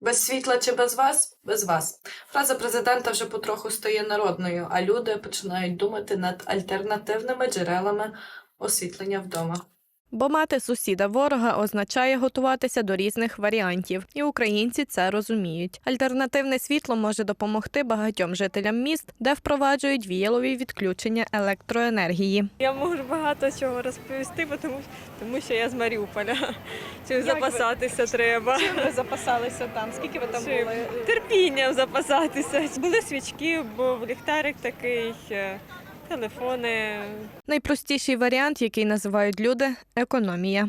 Без світла чи без вас? Без вас. Фраза президента вже потроху стає народною, а люди починають думати над альтернативними джерелами освітлення вдома. Бо мати сусіда ворога означає готуватися до різних варіантів, і українці це розуміють. Альтернативне світло може допомогти багатьом жителям міст, де впроваджують віялові відключення електроенергії. Я можу багато чого розповісти, бо тому, тому що я з Маріуполя. Чим Як ви- запасатися треба. Чим ви запасалися там? Скільки ви там Чим? були? Терпінням запасатися. Були свічки, був ліхтарик такий, е, телефони. Найпростіший варіант, який називають люди економія.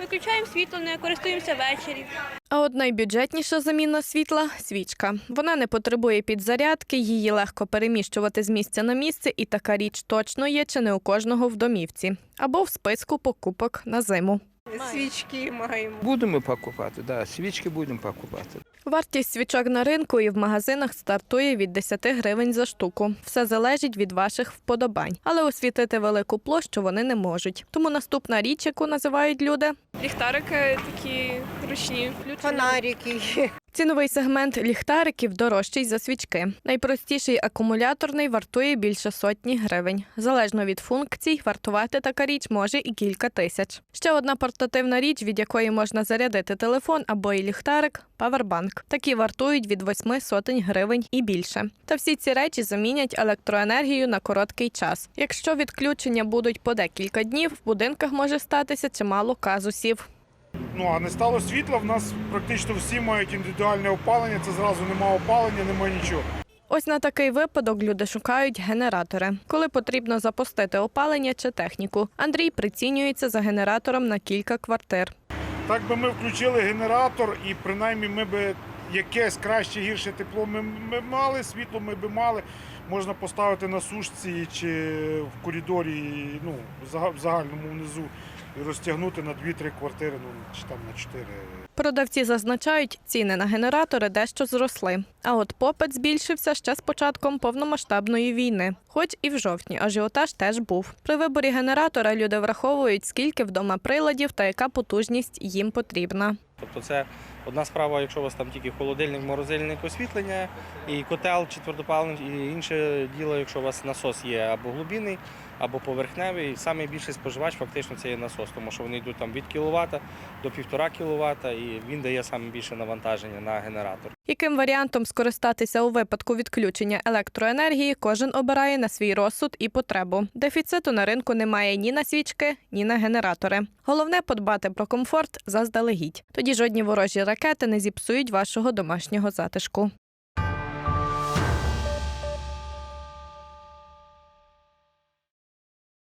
Виключаємо світло, не користуємося ввечері. А от найбюджетніша заміна світла свічка. Вона не потребує підзарядки, її легко переміщувати з місця на місце, і така річ точно є чи не у кожного в домівці або в списку покупок на зиму. Свічки маємо. Будемо покупати, да, свічки будемо покупати. Вартість свічок на ринку і в магазинах стартує від 10 гривень за штуку. Все залежить від ваших вподобань, але освітити велику площу вони не можуть. Тому наступна річ, яку називають люди, Ліхтарики такі ручні. Фонарики є. Ціновий сегмент ліхтариків дорожчий за свічки. Найпростіший акумуляторний вартує більше сотні гривень. Залежно від функцій, вартувати така річ може і кілька тисяч. Ще одна портативна річ, від якої можна зарядити телефон або і ліхтарик павербанк. Такі вартують від восьми сотень гривень і більше. Та всі ці речі замінять електроенергію на короткий час. Якщо відключення будуть по декілька днів, в будинках може статися чимало казусів. Ну а не стало світла. В нас практично всі мають індивідуальне опалення. Це зразу немає опалення, немає нічого. Ось на такий випадок люди шукають генератори, коли потрібно запустити опалення чи техніку. Андрій прицінюється за генератором на кілька квартир. Так би ми включили генератор, і принаймні ми би якесь краще гірше тепло ми, ми мали, світло ми би мали. Можна поставити на сушці чи в коридорі, ну в загальному внизу і розтягнути на 2-3 квартири, ну чи там на 4. Продавці зазначають, ціни на генератори дещо зросли. А от попит збільшився ще з початком повномасштабної війни. Хоч і в жовтні ажіотаж теж був. При виборі генератора люди враховують, скільки вдома приладів та яка потужність їм потрібна. Тобто це одна справа, якщо у вас там тільки холодильник, морозильник, освітлення, і котел чи і інше діло, якщо у вас насос є або глибинний, або поверхневий. Саме більший споживач фактично це є насос, тому що вони йдуть там від кіловата до півтора кіловата, і він дає саме більше навантаження на генератор. Яким варіантом скористатися у випадку відключення електроенергії, кожен обирає на свій розсуд і потребу. Дефіциту на ринку немає ні на свічки, ні на генератори. Головне подбати про комфорт заздалегідь. Тоді жодні ворожі ракети не зіпсують вашого домашнього затишку.